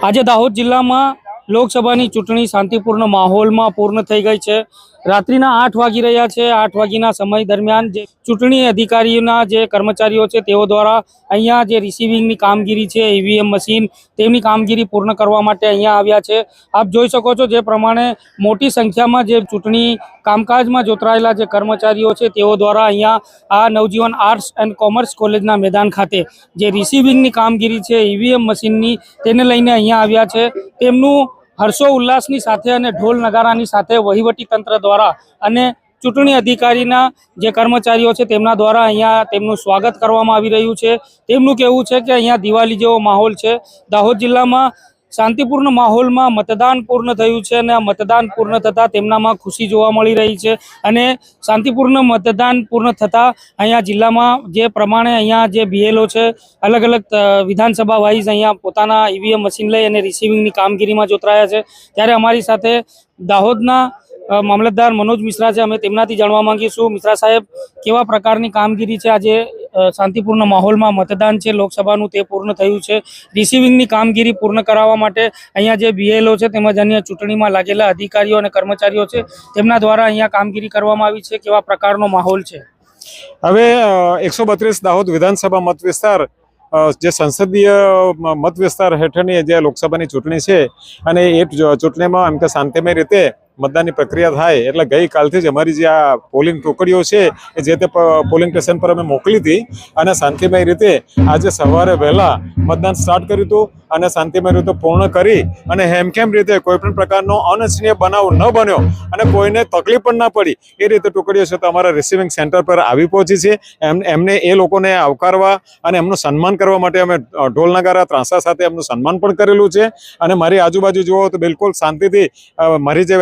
આજે દાહોદ જિલ્લામાં લોકસભાની ચૂંટણી શાંતિપૂર્ણ માહોલમાં પૂર્ણ થઈ ગઈ છે. રાત્રિના આઠ વાગી રહ્યા છે. આઠ વાગ્યાના સમય દરમિયાન જે ચૂંટણી અધિકારીઓના જે કર્મચારીઓ છે, તેઓ દ્વારા અહીંયા જે રિસીવિંગની કામગીરી છે ઈવીએમ મશીન તેમની કામગીરી પૂર્ણ કરવા માટે અહીંયા આવ્યા છે. આપ જોઈ શકો છો જે પ્રમાણે મોટી સંખ્યામાં જે ચૂંટણી કામકાજમાં જોતરાયેલા જે કર્મચારીઓ છે, તેઓ દ્વારા અહીંયા આ નવજીવન આર્ટ્સ એન્ડ કોમર્સ કોલેજના મેદાન ખાતે જે રિસીવિંગની કામગીરી છે ઈવીએમ મશીનની તેને લઈને અહીંયા આવ્યા છે. તેમનું હર્ષો ઉલ્લાસની સાથે અને ઢોલ નગારાની સાથે વહીવટી તંત્ર દ્વારા અને ચૂંટણી અધિકારીના જે કર્મચારીઓ છે તેમના દ્વારા અહીંયા તેમનું સ્વાગત કરવામાં આવી રહ્યું છે. તેમનું કહેવું છે કે અહીંયા દિવાળી જેવો માહોલ છે. દાહોદ જિલ્લામાં શાંતિપૂર્ણ માહોલમાં મતદાન પૂર્ણ થયું છે અને આ મતદાન પૂર્ણ થતાં તેમનામાં ખુશી જોવા મળી રહી છે અને શાંતિપૂર્ણ મતદાન પૂર્ણ થતાં અહીંયા જિલ્લામાં જે પ્રમાણે અહીંયા જે બીએલઓ છે, અલગ અલગ વિધાનસભા વાઇઝ અહીંયા પોતાના ઈવીએમ મશીન લઈ અને રિસીવિંગની કામગીરીમાં જોતરાયા છે. ત્યારે અમારી સાથે દાહોદના મામલતદાર મનોજ મિશ્રા છે. અમે તેમનાથી જાણવા માંગીશું મિશ્રા સાહેબ, કેવા પ્રકારની કામગીરી છે? આજે શાંતિપૂર્ણ માહોલમાં મતદાન છે. લોકસભાનું તે પૂર્ણ થયું છે. રિસીવિંગની કામગીરી પૂર્ણ કરાવવા માટે અહીંયા જે બીએલઓ છે, તેમજ અન્ય ચૂંટણીમાં લાગેલા અધિકારીઓ અને કર્મચારીઓ છે, તેમના દ્વારા અહીંયા કામગીરી કરવામાં આવી છે. કેવા પ્રકારનો માહોલ છે? હવે એકસો બત્રીસ દાહોદ વિધાનસભા મત વિસ્તાર જે સંસદીય મત વિસ્તાર હેઠળની જે લોકસભાની ચૂંટણી છે, અને એ ચૂંટણીમાં એમ કે શાંતિમય રીતે મતદાનની પ્રક્રિયા થાય એટલે ગઈકાલથી જ અમારી જે આ પોલિંગ ટુકડીઓ છે, એ જે તે પોલિંગ સ્ટેશન પર અમે મોકલી હતી અને શાંતિમય રીતે આજે સવારે વહેલા મતદાન સ્ટાર્ટ કર્યું હતું. અને શાંતિમય રીતે પૂર્ણ કરી અને હેમખેમ રીતે કોઈ પણ પ્રકારનો અનિચ્છનીય બનાવ ન બન્યો અને કોઈને તકલીફ પણ ના પડી, એ રીતે ટુકડીઓ છે તો અમારા રિસીવિંગ સેન્ટર પર આવી પહોંચી છે. એમ, એમને એ લોકોને આવકારવા અને એમનું સન્માન કરવા માટે અમે ઢોલ નગારા ત્રાંસા સાથે એમનું સન્માન પણ કરેલું છે. અને મારી આજુબાજુ જુઓ તો બિલકુલ શાંતિથી મારી જે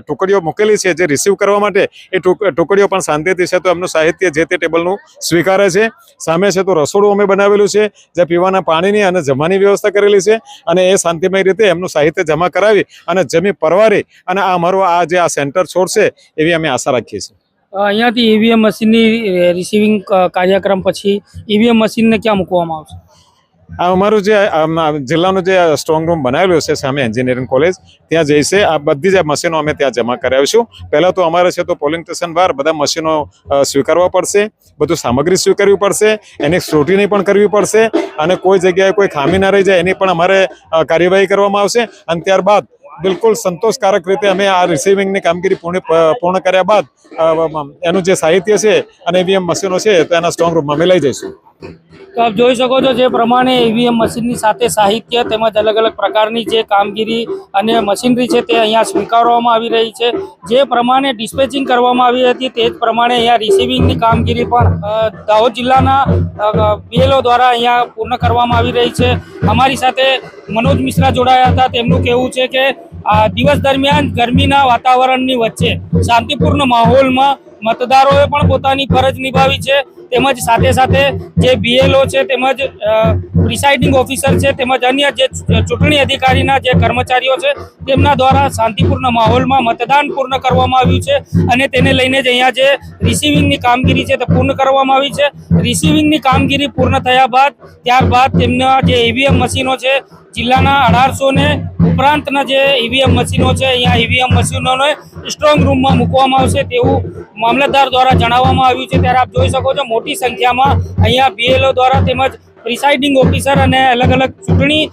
ટુકડીઓ મૂકેલી છે જે રિસીવ કરવા માટે, એ ટુકડીઓ પણ શાંતિથી છે તો એમનું સાહિત્ય જે તે ટેબલનું સ્વીકારે છે. સામે છે તો રસોડું અમે બનાવેલું છે જે પીવાના પાણીની અને જમવાની વ્યવસ્થા કરેલી છે અને એ શાંતિમય રીતે એમનું સાહિત્ય જમા કરાવી અને જમી પરવારી અને આ અમારું આ જે આ સેન્ટર છોડશે એવી અમે આશા રાખીએ છીએ. અહીંયાથી ઈવીએમ મશીનની રિસીવિંગ કાર્યક્રમ પછી ઈવીએમ મશીનને ક્યાં મૂકવામાં આવશે? આ અમારું જે જિલ્લાનું જે સ્ટ્રોંગ રૂમ બનાવેલું છે સામે એન્જિનિયરિંગ કોલેજ ત્યાં જઈશે આ બધી જ મશીનો અમે ત્યાં જમા કરાવીશું. પહેલાં તો અમારે છે તો પોલિંગ સ્ટેશન બહાર બધા મશીનો સ્વીકારવા પડશે, બધું સામગ્રી સ્વીકારવી પડશે, એની સ્ક્રુટિની પણ કરવી પડશે, અને કોઈ જગ્યાએ કોઈ ખામી ના રહી જાય એની પણ અમારે કાર્યવાહી કરવામાં આવશે. અને ત્યારબાદ બિલકુલ સંતોષકારક રીતે અમે આ રિસીવિંગની કામગીરી પૂર્ણ પૂર્ણ કર્યા બાદ એનું જે સાહિત્ય છે અને ઈવીએમ મશીનો છે, તો એના સ્ટ્રોંગ રૂમમાં અમે લઈ જઈશું. તો આપ જોઈ શકો છો જે પ્રમાણે ઈવીએમ મશીનની સાથે સાહિત્ય તેમજ અલગ અલગ પ્રકારની જે કામગીરી અને મશીનરી છે તે અહીંયા સ્વીકારવામાં આવી રહી છે. જે પ્રમાણે ડિસ્પેચિંગ કરવામાં આવી હતી તે જ પ્રમાણે અહીંયા રિસીવિંગની કામગીરી પણ દાહોદ જિલ્લાના પીએલઓ દ્વારા અહીંયા પૂર્ણ કરવામાં આવી રહી છે. અમારી સાથે મનોજ મિશ્રા જોડાયા હતા. તેમનું કહેવું છે કે, આ દિવસ દરમિયાન ગરમીના વાતાવરણની વચ્ચે શાંતિપૂર્ણ માહોલમાં મતદારોએ પણ પોતાની ફરજ નિભાવી છે. તેમજ સાથે સાથે જે બીએલઓ છે તેમજ પ્રિસાઇડિંગ ઓફિસર છે તેમજ અન્ય જે ચૂંટણી અધિકારીના જે કર્મચારીઓ છે તેમના દ્વારા શાંતિપૂર્ણ માહોલમાં મતદાન પૂર્ણ કરવામાં આવ્યું છે અને તેને લઈને જ અહીંયા જે રિસીવિંગની કામગીરી છે તે પૂર્ણ કરવામાં આવી છે. રિસીવિંગની કામગીરી પૂર્ણ થયા બાદ ત્યારબાદ તેમના જે ઈવીએમ મશીનો છે, જિલ્લાના અઢારસો ને ઉપરાંતના જે ઈવીએમ મશીનો છે, અહીંયા ઈવીએમ મશીનોને સ્ટ્રોંગ રૂમમાં મૂકવામાં આવશે તેવું મામલતદાર દ્વારા જણાવવામાં આવ્યું છે. ત્યારે આપ જોઈ શકો છો, મોટી સંખ્યામાં અહીંયા બીએલઓ દ્વારા તેમજ પ્રિસાઇડિંગ ઓફિસર અને અલગ અલગ ચૂંટણી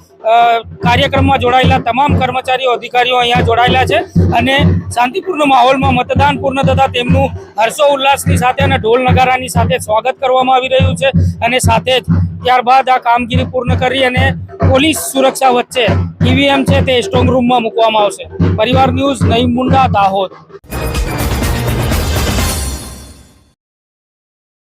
કાર્યક્રમમાં જોડાયેલા તમામ કર્મચારીઓ, અધિકારીઓ અહીંયા જોડાયેલા છે અને શાંતિપૂર્ણ માહોલમાં મતદાન પૂર્ણ થતાં તેમનું હર્ષો ઉલ્લાસની સાથે અને ઢોલ નગારાની સાથે સ્વાગત કરવામાં આવી રહ્યું છે અને સાથે જ ત્યારબાદ આ કામગીરી પૂર્ણ કરી અને પોલીસ સુરક્ષા વચ્ચે ઈવીએમ છે તે સ્ટ્રોંગ રૂમમાં મૂકવામાં આવશે. પરિવાર ન્યૂઝ, નઈમ મુંડા, દાહોદ.